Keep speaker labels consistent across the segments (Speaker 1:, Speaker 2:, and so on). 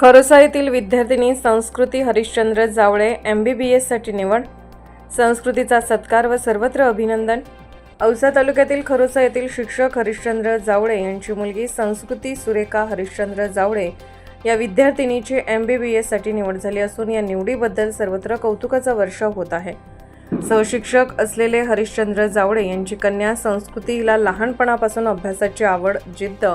Speaker 1: खरोसा येथील विद्यार्थिनी Sanskruti Harishchandra Jawale M B B एससाठी निवड. संस्कृतीचा सत्कार व सर्वत्र अभिनंदन. औसा तालुक्यातील खरोसा येथील शिक्षक हरिश्चंद्र जावळे यांची मुलगी संस्कृती सुरेखा हरिश्चंद्र जावळे या विद्यार्थिनीची एम बी बी एससाठी निवड झाली असून या निवडीबद्दल सर्वत्र कौतुकाचा वर्षाव होत आहे. सहशिक्षक असलेले हरिश्चंद्र जावळे यांची कन्या संस्कृती हिला लहानपणापासून अभ्यासाची आवड जिद्द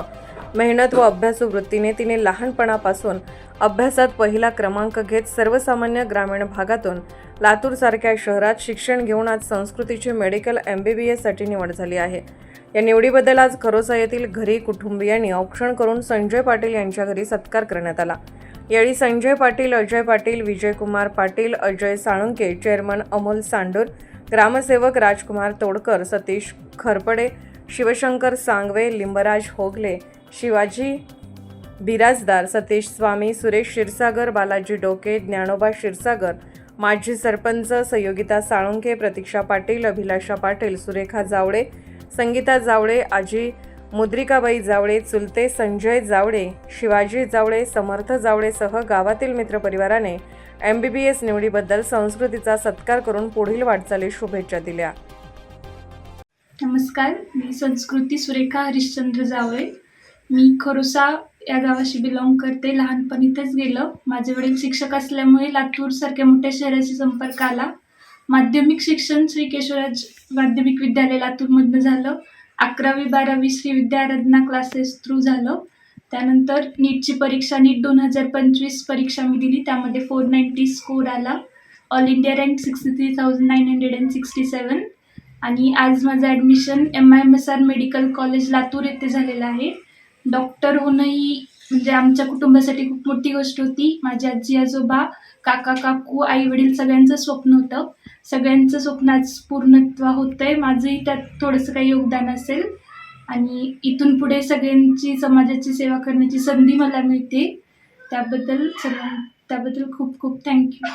Speaker 1: मेहनत व अभ्यासू वृत्तीने तिने लहानपणापासून अभ्यासात पहिला क्रमांक घेत सर्वसामान्य ग्रामीण भागातून लातूरसारख्या शहरात शिक्षण घेऊन आज संस्कृतीची मेडिकल एम बी बी एससाठी निवड झाली आहे. या निवडीबद्दल आज खरोसा येथील घरी कुटुंबियांनी औक्षण करून संजय पाटील यांच्या घरी सत्कार करण्यात आला. यावेळी संजय पाटील अजय पाटील विजयकुमार पाटील अजय साळुंके चेअरमन अमोल सांडूर ग्रामसेवक राजकुमार तोडकर सतीश खरपडे शिवशंकर सांगवे लिंबराज होगले शिवाजी बिराजदार सतीश स्वामी सुरेश क्षीरसागर बालाजी डोके ज्ञानोबा क्षीरसागर माजी सरपंच संयोगिता साळुंके प्रतीक्षा पाटील अभिलाषा पाटील सुरेखा जावळे संगीता जावळे आजी मुद्रिकाबाई जावळे चुलते संजय जावळे शिवाजी जावळे समर्थ जावळेसह गावातील मित्रपरिवाराने एम बी बी एस निवडीबद्दल संस्कृतीचा सत्कार करून पुढील वाटचालीस शुभेच्छा दिल्या.
Speaker 2: नमस्कार मी संस्कृती सुरेखा हरिश्चंद्र जावळे. मी खरोसा या गावाशी बिलॉंग करते. लहानपण इथेच गेलं. माझे वडील शिक्षक असल्यामुळे लातूरसारख्या मोठ्या शहराशी संपर्क आला. माध्यमिक शिक्षण श्री केशवराज माध्यमिक विद्यालय लातूरमधनं झालं. अकरावी बारावी श्री विद्याराधना क्लासेस थ्रू झालं. त्यानंतर नीटची परीक्षा नीट दोन हजार पंचवीस परीक्षा मी दिली. त्यामध्ये फोर नाईन्टी स्कोर आला. All India rank sixty three thousand nine hundred and sixty seven आणि आज माझं admission M I M S R medical college Latur येथे झालेलं आहे. डॉक्टर होणंही म्हणजे आमच्या कुटुंबासाठी खूप मोठी गोष्ट होती. माझी आजी आजोबा काका काकू आई वडील सगळ्यांचं स्वप्न होतं. सगळ्यांचं स्वप्न आज पूर्णत्व होतं आहे माझंही त्यात थोडंसं काही योगदान असेल. आणि इथून पुढे सगळ्यांची समाजाची सेवा करण्याची संधी मला मिळते. त्याबद्दल सर्वां त्याबद्दल खूप खूप थँक्यू